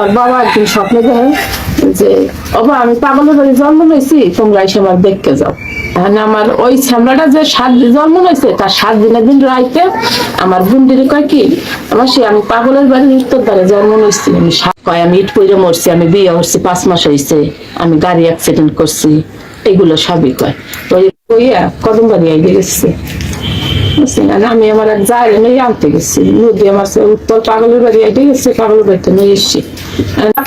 আর বাবা একদিন স্বপ্নে দেখে যে, বাবা, আমি পাগলের বাড়ি জন্ম নিয়েছি তোমরা এসে আমার দেখতে যাও। আমার ওই শ্যামলাটা যে সাত জন্ম নিয়েছে তার সাত দিনের দিন রাইতে আমার বুন্দিরে কয় কি আমার সে আমি পাগলের বাড়ির উত্তর দ্বারে জন্ম নিয়েছি আমি কয়, আমি ইট পইরে মরছি, আমি বিয়ে করছি, পাঁচ মাস হয়েছে আমি গাড়ি অ্যাক্সিডেন্ট করছি। এগুলো সবই কয়। ওই কদম বাড়ি আইতে গেছে। বুঝছেন? আমি আমার এক যায় নিয়ে আনতে গেছি। নদী আমার উত্তর পাগলের বাড়ি আইতে গেছে পাগলের বাড়িতে নিয়ে এসছি।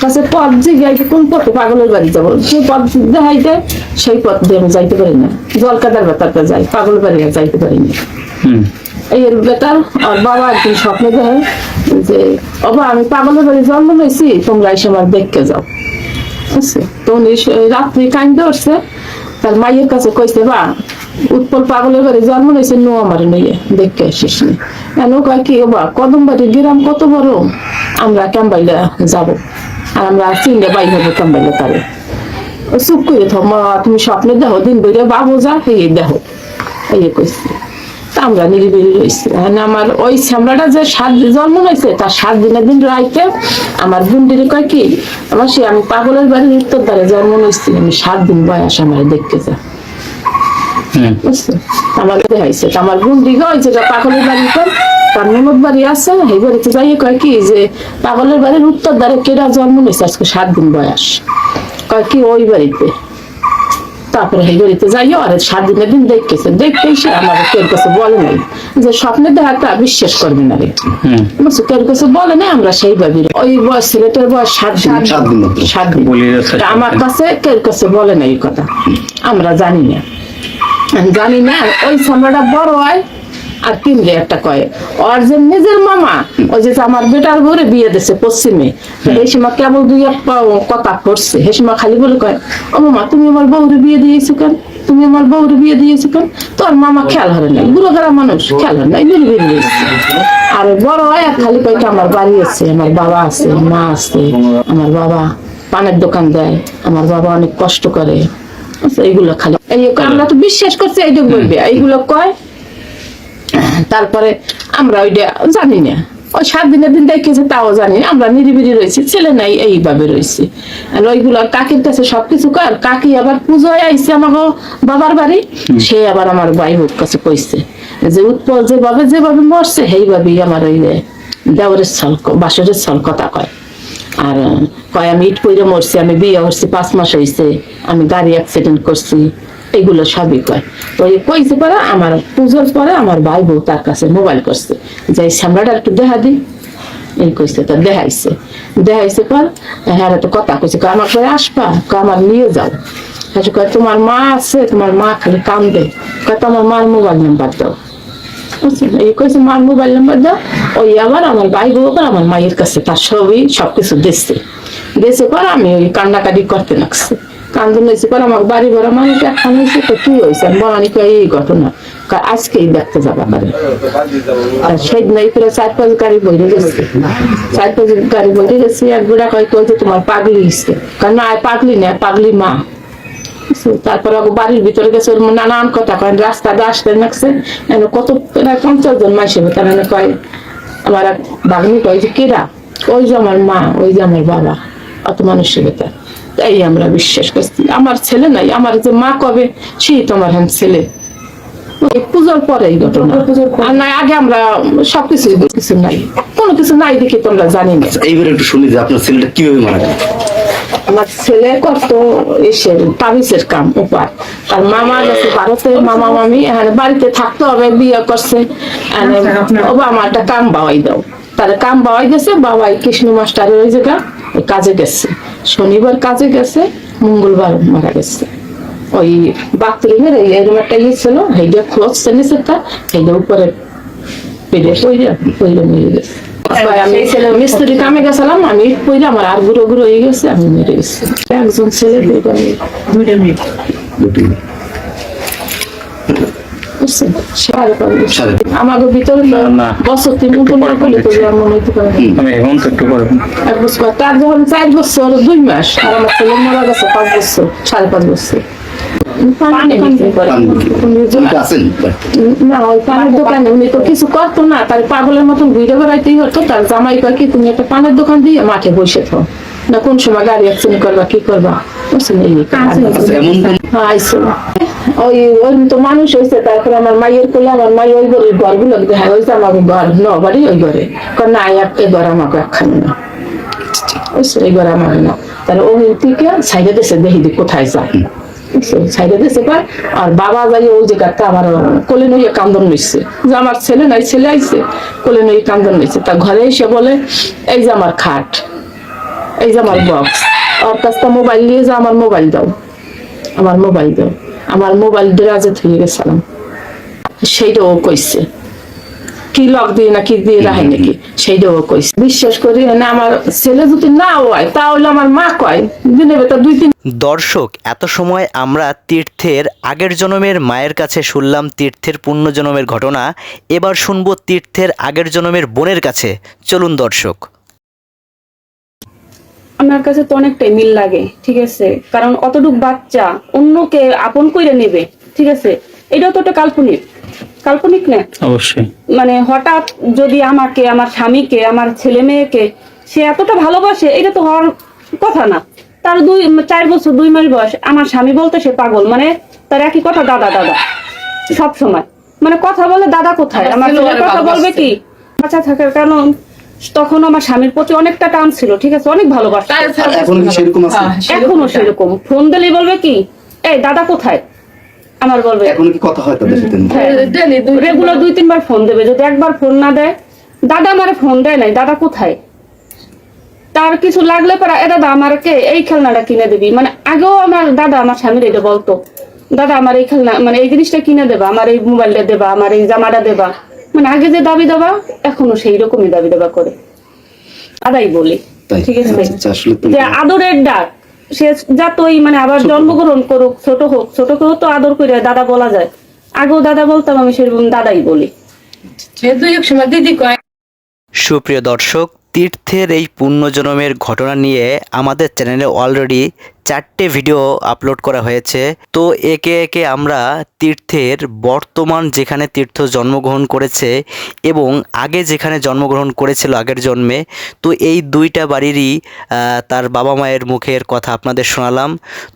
কাছে পথ জিজ্ঞাই কোন পথে পাগলের বাড়ি যাব? যে পথ দেখাই দেয় সেই পথ দিয়ে আমি যাইতে পারি না। জল কাদার বেতারটা যাই পাগলের বাড়ি আর যাইতে পারি না। এই এর বেটার আর বাবা একদিন স্বপ্নে দেখে যে বাবা আমি পাগলের বাড়ি জন্ম নিয়েছি তোমরা এসে আমার দেখতে যাও। বুঝছে? তো উনি রাত্রি কান্দে উঠছে তার মায়ের কাছে কইছে বা উৎপল পাগলের বাড়ি জন্ম নিয়েছে নো আমার নিয়ে দেখতে আসিস এন কয় কি বা কদম বাড়ি গ্রাম কত বড়? আমরা ক্যাম্বাইলা যাব। আর আমরা চিনলে বাই হব ক্যাম্বাইলা তারে। চুপ করে মা, তুমি স্বপ্নে দেখো, দিন বেরিয়ে বাবু যা এই দেখো। এই কইছে আমরা নিরিবিলি রয়েছি আমার ওই শ্যামলাটা যে সাত জন্ম হয়েছে, তার সাত দিনের দিন রাইতে আমার বুন্দিরে কয় কি, আমার সে আমি পাগলের বাড়ির উত্তর দ্বারে জন্ম নিয়েছি, আমি সাত দিন বয়স আমার দেখতে যা। আমার আমার যেটা পাগলের বাড়িতে তার ননদ বাড়ি আছে সেই বাড়িতে যাইয়ে কয় কি যে পাগলের বাড়ির উত্তর দ্বারে কেডা জন্ম নিয়েছে? আজকে সাত দিন বয়স। কয় কি ওই বাড়িতে। তারপরে সেই বাড়িতে যাইও আর সাত দিনের দিন দেখতেছে। দেখতে এসে আমার কেউ কাছে বলে নাই। যে স্বপ্নে দেখাটা বিশ্বাস করবে না রে। কেউ কাছে বলে নাই আমরা সেইভাবে ওই বয়স ছেলেটার বয়স সাত দিন। সাত দিন। সাত আমার কাছে কেউ কাছে বলে না এই কথা। আমরা জানি না। জানি না ওই সামরাটা বড় হয় আর কিনলে একটা কয়। ওর যে নিজের মামা ওই যে আমার বেটার ঘরে বিয়ে দিছে পশ্চিমে। সময় কেবল দুই এক কথা করছে সময় খালি বলে কয় ও মামা তুমি আমার বউরে বিয়ে দিয়েছ কেন? তুমি আমার বউরে বিয়ে দিয়েছ কেন? তোর মামা খেয়াল হারে নাই। বুড়ো গেরা মানুষ খেয়াল হারে নাই দিয়েছে আর বড় হয় আর খালি কয় কি আমার বাড়ি আছে আমার বাবা আছে মা আছে আমার বাবা পানের দোকান দেয় আমার বাবা অনেক কষ্ট করে। আচ্ছা, এইগুলো খালি। এই আমরা তো বিশ্বাস করছি এইটা বলবে এইগুলো কয়? তারপরে আমরা ওইটা জানি না। ওই সাত দিনের দিন দেখেছে তাও জানি না। আমরা নিরিবিরি রয়েছি ছেলে নাই এইভাবে রয়েছি। আর ওইগুলো কাকির কাছে সবকিছু কর কাকি আবার পুজোয় আইছে আমাকে বাবার বাড়ি সে আবার আমার ভাই বোর কাছে কইছে যে উৎপল যেভাবে যেভাবে মরছে সেইভাবেই আমার ওই দেওয়ারের ছল বাসরের ছল কথা কয়। আর কয়, আমি ইট পইরে মরছি, আমি বিয়ে করছি পাঁচ মাস হয়েছে আমি গাড়ি অ্যাক্সিডেন্ট করছি, এগুলো সবই কয়। তো এই কইছে পরে আমার পুজোর পরে আমার ভাই বউ তার কাছে মোবাইল করছে, যে এই সামলাটা একটু দেখা দিই। এই কইছে, তো দেখাইছে। দেখাইছে পর হ্যাঁ তো কথা কইছে, কয়, আমার করে আসবা, কয়, আমার নিয়ে যাও। হ্যাঁ কয়, তোমার মা আছে, তোমার মা খালি কান্দে। কয়, তোমার মার মোবাইল নাম্বার দাও? এই কইছে, মার মোবাইল নাম্বার দাও? ওই আবার আমার ভাই আমার মায়ের কাছে, তার ছবি সবকিছু দিচ্ছে দিয়েছে পর আমি ওই কান্নাকাটি করতে লাগছে। হয়েছে পর আমার বাড়ি ভরা এখন হয়েছে তো হয়েছে? এই ঘটনা। আজকেই দেখতে যাবা পারে সেই চার পাঁচ গাড়ি গেছে। চার পাঁচ গাড়ি গেছে এক বুড়া কয় যে তোমার পাগলি কারণ পাগলি না, পাগলি মা। তারপরে বাড়ির ভিতরে গেছে নানান কথা কয় রাস্তা দিয়ে আসতে লাগছে। কত পঞ্চাশ জন মাস তার কয় আমার এক কয় যে কিরা? ওই যে আমার মা ওই যে আমার বাবা অত মানুষের ভেতর তাই আমরা বিশ্বাস করছি। আমার ছেলে নাই আমার যে মা কবে সেই তোমার ছেলে। পুজোর পরে এই ঘটনা আর নাই আগে আমরা সবকিছু কিছু নাই। কোনো কিছু নাই দেখে তোমরা জানি না। এইবার একটু শুনি যে আপনার ছেলেটা কীভাবে মারা গেল আমার ছেলে করতো এসে তাবিজের কাম উপায়। আর মামা গেছে ভারতে মামা মামি বাড়িতে থাকতে হবে বিয়ে করছে। ও বাবা একটা কাম বাবাই দাও। তাহলে কাম বাবাই গেছে বাবাই কৃষ্ণ মাস্টারের ওই জায়গা কাজে গেছে। শনিবার কাজে গেছে মঙ্গলবার মারা গেছে। ওই বাথরুমের এই এরকম একটা ইয়ে ছিল সেইটা ক্লোজ নিচে তা সেইটা উপরে পেরে পইরে মেরে গেছে। মিস্ত্রি কামে গেছিলাম আমি পইলে আমার আর গুঁড়ো গুঁড়ো হয়ে গেছে আমি মেরে গেছি। একজন ছেলে দুইটা মেয়ে। দুটি আমাকে ভিতরে বছর তিন পনেরো করলে তো যেমন হইতে পারে এক বছর তার যখন চার বছর দুই মাস আর আমার ছেলে মারা গেছে পাঁচ বছর সাড়ে পাঁচ বছর। পাগলের মতন ঘুরে বেড়াইতেই হতো তার জামাই কয় কি তুমি একটা পানের দোকান দিয়ে মাঠে বসে থাকো না কোন সময় গাড়ি অ্যাক্সিডেন্ট করবা কি করবা বুঝছেন এই আচ্ছা এমন কোন? হ্যাঁ, আইসো ওই ওই তো মানুষ হয়েছে তারপরে আমার মায়ের কোলে আমার মাই ওই ঘরের ঘরগুলো দেখা ওই যে আমার ঘর ন বাড়ি ওই ঘরে কয় না এক- এই ঘর আমাকে একখানে না। বুঝছ এই ঘর আমার না। তাহলে ওই থেকে সাইডে দেশে দেখি দি কোথায় যায়? সাইডে দিয়েছে পায় আর বাবা যাই ওই জায়গাতে আমার কোলে নইয়ে কান্দন নিচ্ছে যে আমার ছেলে নাই, ছেলে আইছে, কোলে নইয়ে কান্দন নিচ্ছে তা ঘরে এসে বলে, এই যে আমার খাট, এই যে আমার বক্স আর কাছটা মোবাইল নিয়ে যা, আমার মোবাইল দাও, আমার মোবাইল দাও। আমার মোবাইল ড্রাজে থেকে গেছিলাম। সেইটা ও কইছে। কি লক দিয়ে না কি দিয়ে রাখে নাকি? সেইটা ও কইছে। বিশ্বাস করি না আমার ছেলে যদি না হয় তাহলে আমার মা কয় দিনে বেটা দুই তিন দর্শক এত সময় আমরা তীর্থের আগের জন্মের মায়ের কাছে শুনলাম তীর্থের পূর্ণ জন্মের ঘটনা এবার শুনব তীর্থের আগের জন্মের বোনের কাছে। চলুন দর্শক। আমার কাছে তো অনেকটাই মিল লাগে ঠিক আছে? কারণ অতটুক বাচ্চা অন্যকে আপন করে নেবে ঠিক আছে? এটাও তো একটা কাল্পনিক। কাল্পনিক না। অবশ্যই। মানে হঠাৎ যদি আমাকে আমার স্বামীকে আমার ছেলে মেয়েকে সে এতটা ভালোবাসে এটা তো হওয়ার কথা না। তার দুই চার বছর দুই মাস বয়স আমার স্বামী বলতে সে পাগল। মানে তার একই কথা দাদা দাদা। সব সময়। মানে কথা বলে দাদা কোথায়? আমার ছেলের কথা বলবে কি? বাচ্চা থাকার কারণ তখন আমার স্বামীর প্রতি অনেকটা টান ছিল ঠিক আছে? অনেক ভালোবাসা এখন কি সেরকম আছে? এখনও সেরকম। ফোন দিলে বলবে কি এই দাদা কোথায়? আমার বলবে। এখন কি কথা হয় তাদের সাথে? ডেলি রেগুলার দুই তিনবার ফোন দেবে। যদি একবার ফোন না দেয় দাদা আমারে ফোন দেয় নাই দাদা কোথায়? তার কিছু লাগলে পরে এ দাদা আমারকে এই খেলনাটা কিনে দিবি। মানে আগেও আমার দাদা আমার স্বামীর এটা বলতো। দাদা আমার এই খেলনা মানে এই জিনিসটা কিনে দেবা আমার এই মোবাইলটা দেবা আমার এই জামাটা দেবা। মানে আগে যে দাবি দেবা এখনও সেই রকমই দাবি দেবা করে। দাদাই বলি। ঠিক আছে আচ্ছা, আসলে আদরের ডাক। সে যতই মানে আবার জন্মগ্রহণ করুক ছোট হোক ছোট ছোটকেও তো আদর করে দাদা বলা যায়। আগেও দাদা বলতাম আমি সেরকম দাদাই বলি। সময় দিদি কয় সুপ্রিয় দর্শক তীর্থের এই পুণ্যজনমের ঘটনা নিয়ে আমাদের চ্যানেলে অলরেডি চারটে ভিডিও আপলোড করা হয়েছে। তো একে একে আমরা তীর্থের বর্তমান যেখানে তীর্থ জন্মগ্রহণ করেছে এবং আগে যেখানে জন্মগ্রহণ করেছিল আগের জন্মে, তো এই দুইটা বাড়িরই তার বাবা মায়ের মুখের কথা আপনাদের শোনালাম।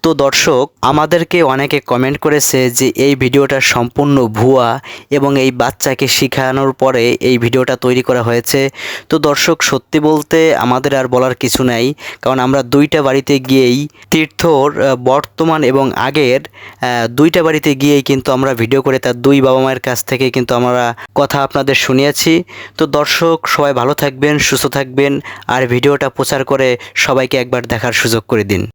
তো দর্শক, আমাদেরকে অনেকে কমেন্ট করেছে যে এই ভিডিওটা সম্পূর্ণ ভুয়া এবং এই বাচ্চাকে শেখানোর পরে এই ভিডিওটা তৈরি করা হয়েছে। তো দর্শক, সত্যি বলতে আমাদের আর বলার কিছু নাই, কারণ আমরা দুইটা বাড়িতে গিয়েই তীর্থর বর্তমান এবং আগের দুইটা বাড়িতে গিয়েই কিন্তু আমরা ভিডিও করে তার দুই বাবা মায়ের কাছ থেকে কিন্তু আমরা কথা আপনাদের শুনিয়েছি। তো দর্শক, সবাই ভালো থাকবেন, সুস্থ থাকবেন, আর ভিডিওটা প্রচার করে সবাইকে একবার দেখার সুযোগ করে দিন।